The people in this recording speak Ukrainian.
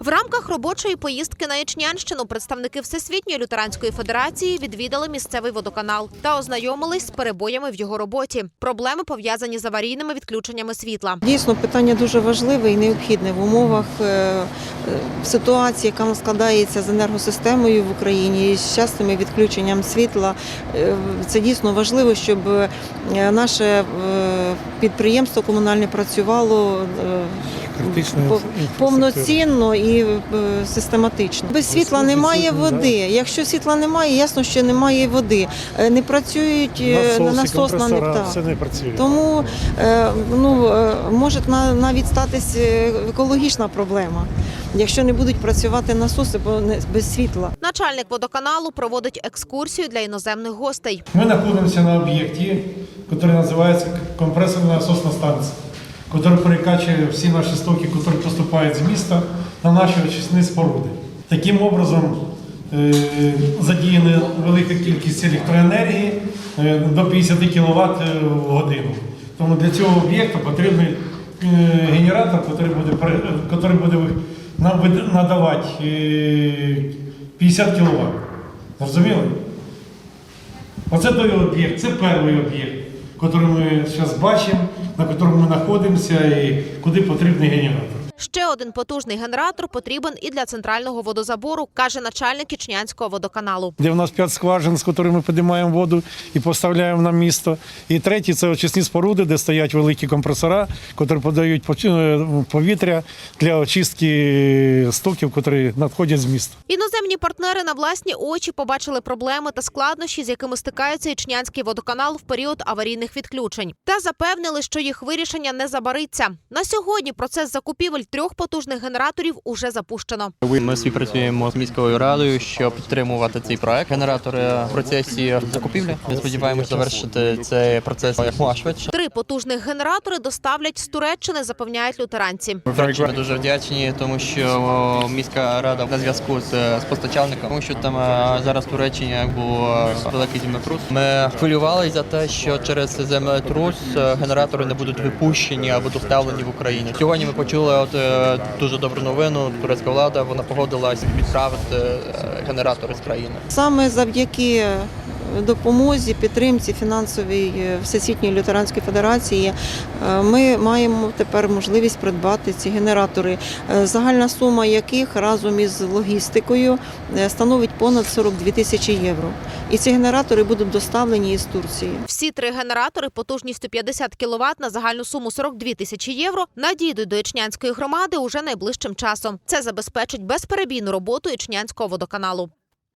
В рамках робочої поїздки на Ічнянщину представники Всесвітньої лютеранської федерації відвідали місцевий водоканал та ознайомились з перебоями в його роботі. Проблеми пов'язані з аварійними відключеннями світла. Дійсно, питання дуже важливе і необхідне в умовах е, е, ситуації, яка складається з енергосистемою в Україні і з частими відключенням світла. Е, Це дійсно важливо, щоб наше підприємство комунальне працювало е, Критична по- інфраструктура. повноцінно і е, систематично. Без світла немає води. Якщо світла немає, ясно, що немає води. Е, Не працюють е, Насоси, насосна компресора, не все не працює. тому е, ну, е, може на- навіть статись е, екологічна проблема, якщо не будуть працювати насоси бо не- без світла. Начальник водоканалу проводить екскурсію для іноземних гостей. Мы находимся на объекте, который называется компрессорная насосная станция, который перекачує всі наші стоки, які поступають з міста на наші очисні споруди. Таким образом е, задіяна велика кількість електроенергії е, до 50 кВт в годину. Тому для цього об'єкту потрібний е, генератор, який буде, який нам надавати е, 50 кВт. Зрозуміли? Оце той об'єкт, це перший об'єкт, який ми зараз бачимо, на якому ми знаходимося і куди потрібний генератор. Ще один потужний генератор потрібен і для центрального водозабору, каже начальник Ічнянського водоканалу. Де в нас п'ять скважин, з якими ми підіймаємо воду і поставляємо на місто. І третій це очисні споруди, де стоять великі компресора, які подають е, повітря для очистки стоків, які надходять з міста. Іноземні партнери на власні очі побачили проблеми та складнощі, з якими стикається Ічнянський водоканал в період аварійних відключень, та запевнили, що їх вирішення не забариться. На сьогодні процес закупівель трьох потужних генераторів уже запущено. Ми співпрацюємо з міською радою, щоб підтримувати цей проект. Генератори в процесі закупівлі. Ми сподіваємося завершити цей процес якомога швидше. Три потужних генератори доставлять з Туреччини, запевняють лютеранці. Ми дуже вдячні, тому що міська рада на зв'язку з, з постачальником, тому що там е, зараз в Туреччині був е, великий землетрус. Ми хвилювалися за те, що через землетрус е, генератори не будуть випущені або доставлені в Україну. Сьогодні ми почули от е, дуже добру новину. Турецька влада вона погодилась відправити е, генератори з країни. Саме завдяки е, допомозі, підтримці фінансовій е, Всесвітньої лютеранської федерації е, ми маємо тепер можливість придбати ці генератори, е, загальна сума яких разом із логістикою становить понад 42 тисячі євро. І ці генератори будуть доставлені із Турції. Всі три генератори потужністю 50 кВт на загальну суму 42 тисячі євро надійдуть до Ічнянської громади уже найближчим часом. Це забезпечить безперебійну роботу Ічнянського водоканалу.